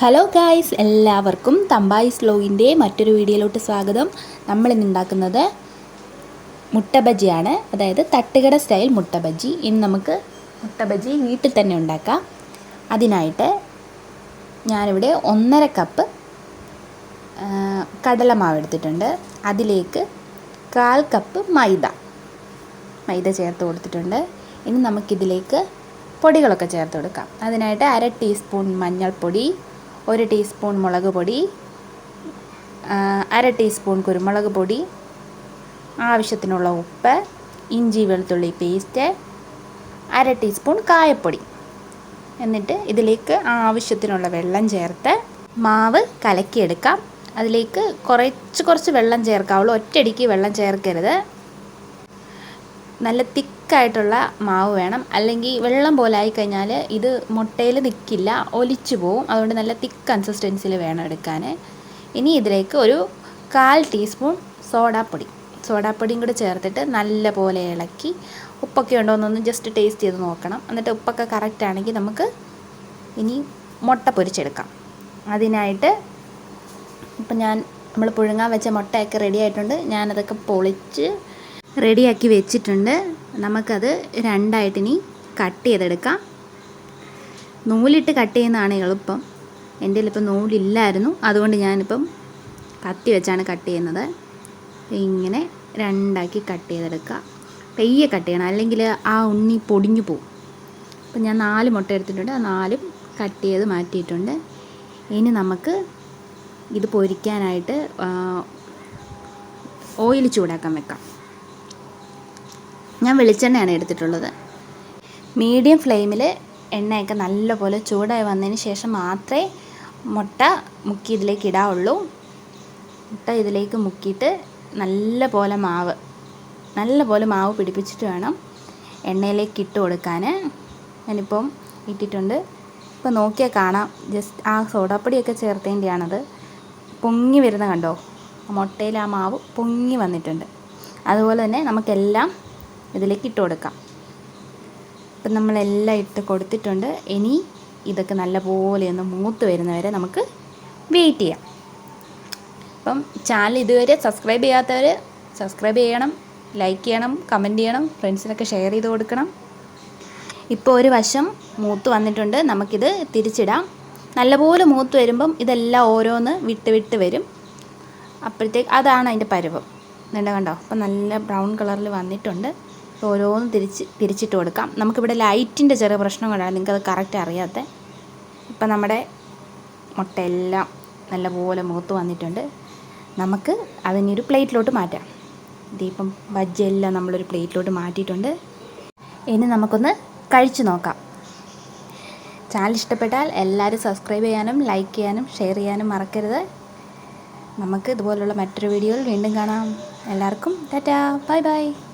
Hello guys എല്ലാവർക്കും തമ്പായി സ്ലോഗിന്റെ മറ്റൊരു വീഡിയോയിലോട്ട് സ്വാഗതം. നമ്മൾ ഇന്ന് ഉണ്ടാക്കുന്നത് മുട്ട ബജിയാണ് അതായത് തട്ടുകട സ്റ്റൈൽ മുട്ട ബജി ഇനി നമുക്ക് മുട്ട ബജി വീട്ടിൽ തന്നെ ഉണ്ടാക്കാം. അതിനായിട്ട് ഞാനിവിടെ ഒന്നര കപ്പ് കടലമാവ് എടുത്തിട്ടുണ്ട്. അതിലേക്ക് കാൽ കപ്പ് മൈദ മൈദ ചേർത്ത് കൊടുത്തിട്ടുണ്ട്. ഇനി നമുക്കിതിലേക്ക് പൊടികളൊക്കെ ചേർത്ത് കൊടുക്കാം. അതിനായിട്ട് അര ടീസ്പൂൺ മഞ്ഞൾപ്പൊടി ഒരു ടീസ്പൂൺ മുളക് പൊടി അര ടീസ്പൂൺ കുരുമുളക് പൊടി ആവശ്യത്തിനുള്ള ഉപ്പ് ഇഞ്ചി വെളുത്തുള്ളി പേസ്റ്റ് അര ടീസ്പൂൺ കായപ്പൊടി. എന്നിട്ട് ഇതിലേക്ക് ആവശ്യത്തിനുള്ള വെള്ളം ചേർത്ത് മാവ് കലക്കിയെടുക്കാം. അതിലേക്ക് കുറച്ച് കുറച്ച് വെള്ളം ചേർക്കാവുള്ളൂ. ഒറ്റയടിക്ക് വെള്ളം ചേർക്കരുത്. നല്ല തിക്കായിട്ടുള്ള മാവ് വേണം. അല്ലെങ്കിൽ വെള്ളം പോലെ ആയിക്കഴിഞ്ഞാൽ ഇത് മുട്ടയിൽ നിൽക്കില്ല ഒലിച്ചു പോവും. അതുകൊണ്ട് നല്ല തിക്ക് കൺസിസ്റ്റൻസിയിൽ വേണം എടുക്കാൻ ഇനി ഇതിലേക്ക് ഒരു കാൽ ടീസ്പൂൺ സോഡാപ്പൊടി. സോഡാപ്പൊടിയും കൂടി ചേർത്തിട്ട് നല്ല പോലെ ഇളക്കി ഉപ്പൊക്കെ ഉണ്ടോ എന്നൊന്ന് ജസ്റ്റ് ടേസ്റ്റ് ചെയ്ത് നോക്കണം. എന്നിട്ട് ഉപ്പൊക്കെ കറക്റ്റ് ആണെങ്കിൽ നമുക്ക് ഇനി മുട്ട പൊരിച്ചെടുക്കാം. അതിനായിട്ട് ഇപ്പം ഞാൻ നമ്മൾ പുഴുങ്ങാൻ വെച്ച മുട്ടയൊക്കെ റെഡി ആയിട്ടുണ്ട്. ഞാനതൊക്കെ പൊളിച്ച് റെഡിയാക്കി വെച്ചിട്ടുണ്ട്. നമുക്കത് രണ്ടായിട്ട് ഇനി കട്ട് ചെയ്തെടുക്കാം. നൂലിട്ട് കട്ട് ചെയ്യുന്നതാണ് എളുപ്പം. എന്റെ ഇപ്പം നൂലില്ലായിരുന്നു. അതുകൊണ്ട് ഞാനിപ്പം കത്തി വെച്ചാണ് കട്ട് ചെയ്യുന്നത്. ഇങ്ങനെ രണ്ടാക്കി കട്ട് ചെയ്തെടുക്കുക. പെയ്യെ കട്ട് ചെയ്യണം. അല്ലെങ്കിൽ ആ ഉണ്ണി പൊടിഞ്ഞു പോവും. അപ്പം ഞാൻ നാല് മുട്ട എടുത്തിട്ടുണ്ട്. ആ നാലും കട്ട് ചെയ്ത് മാറ്റിയിട്ടുണ്ട്. ഇനി നമുക്ക് ഇത് പൊരിക്കാനായിട്ട് ഓയിൽ ചൂടാക്കാൻ വെക്കാം. ഞാൻ വെളിച്ചെണ്ണയാണ് എടുത്തിട്ടുള്ളത്. മീഡിയം ഫ്ലെയിമിൽ എണ്ണയൊക്കെ നല്ലപോലെ ചൂടായി വന്നതിന് ശേഷം മാത്രമേ മുട്ട മുക്കി ഇതിലേക്ക് ഇടാവുള്ളൂ. മുട്ട ഇതിലേക്ക് മുക്കിയിട്ട് നല്ല പോലെ മാവ് നല്ല പോലെ മാവ് പിടിപ്പിച്ചിട്ട് വേണം എണ്ണയിലേക്ക് ഇട്ട് കൊടുക്കാൻ ഞാനിപ്പം ഇട്ടിട്ടുണ്ട്. ഇപ്പോൾ നോക്കിയാൽ കാണാം. ജസ്റ്റ് ആ സോഡാപ്പൊടിയൊക്കെ ചേർത്തതിന്റെയാണത്. പൊങ്ങി വരുന്ന കണ്ടോ? മുട്ടയിൽ ആ മാവ് പൊങ്ങി വന്നിട്ടുണ്ട്. അതുപോലെ തന്നെ നമുക്കെല്ലാം ഇതിലേക്ക് ഇട്ട് കൊടുക്കാം. ഇപ്പം നമ്മളെല്ലാം ഇട്ട് കൊടുത്തിട്ടുണ്ട്. ഇനി ഇതൊക്കെ നല്ലപോലെ ഒന്ന് മൂത്ത് വരുന്നവരെ നമുക്ക് വെയിറ്റ് ചെയ്യാം. അപ്പം ചാനൽ ഇതുവരെ സബ്സ്ക്രൈബ് ചെയ്യാത്തവർ സബ്സ്ക്രൈബ് ചെയ്യണം ലൈക്ക് ചെയ്യണം കമന്റ് ചെയ്യണം ഫ്രണ്ട്സിനൊക്കെ ഷെയർ ചെയ്ത് കൊടുക്കണം. ഇപ്പോൾ ഒരു വശം മൂത്ത് വന്നിട്ടുണ്ട്. നമുക്കിത് തിരിച്ചിടാം. നല്ലപോലെ മൂത്ത് വരുമ്പം ഇതെല്ലാം ഓരോന്ന് വിട്ട് വിട്ട് വരും. അപ്പോഴത്തേക്ക് അതാണ് അതിന്റെ പരുവം. എന്നിട്ട് കണ്ടോ? അപ്പം നല്ല ബ്രൗൺ കളറിൽ വന്നിട്ടുണ്ട്. ഓരോന്ന് തിരിച്ച് തിരിച്ചിട്ട് കൊടുക്കാം. നമുക്കിവിടെ ലൈറ്റിന്റെ ചെറിയ പ്രശ്നം നിങ്ങൾക്കത് കറക്റ്റ് അറിയാത്ത. ഇപ്പം നമ്മുടെ മുട്ട മുട്ടയെല്ലാം നല്ലപോലെ മൂത്ത് വന്നിട്ടുണ്ട്. നമുക്ക് അതിനെ ഒരു പ്ലേറ്റിലോട്ട് മാറ്റാം. ഇതിപ്പം ബജ്ജിയെല്ലാം നമ്മളൊരു പ്ലേറ്റിലോട്ട് മാറ്റിയിട്ടുണ്ട്. ഇനി നമുക്കൊന്ന് കഴിച്ചു നോക്കാം. ചാനൽ ഇഷ്ടപ്പെട്ടാൽ എല്ലാവരും സബ്സ്ക്രൈബ് ചെയ്യാനും ലൈക്ക് ചെയ്യാനും ഷെയർ ചെയ്യാനും മറക്കരുത്. നമുക്ക് ഇതുപോലുള്ള മറ്റൊരു വീഡിയോയിൽ വീണ്ടും കാണാം. എല്ലാവർക്കും ടാറ്റാ. Bye bye.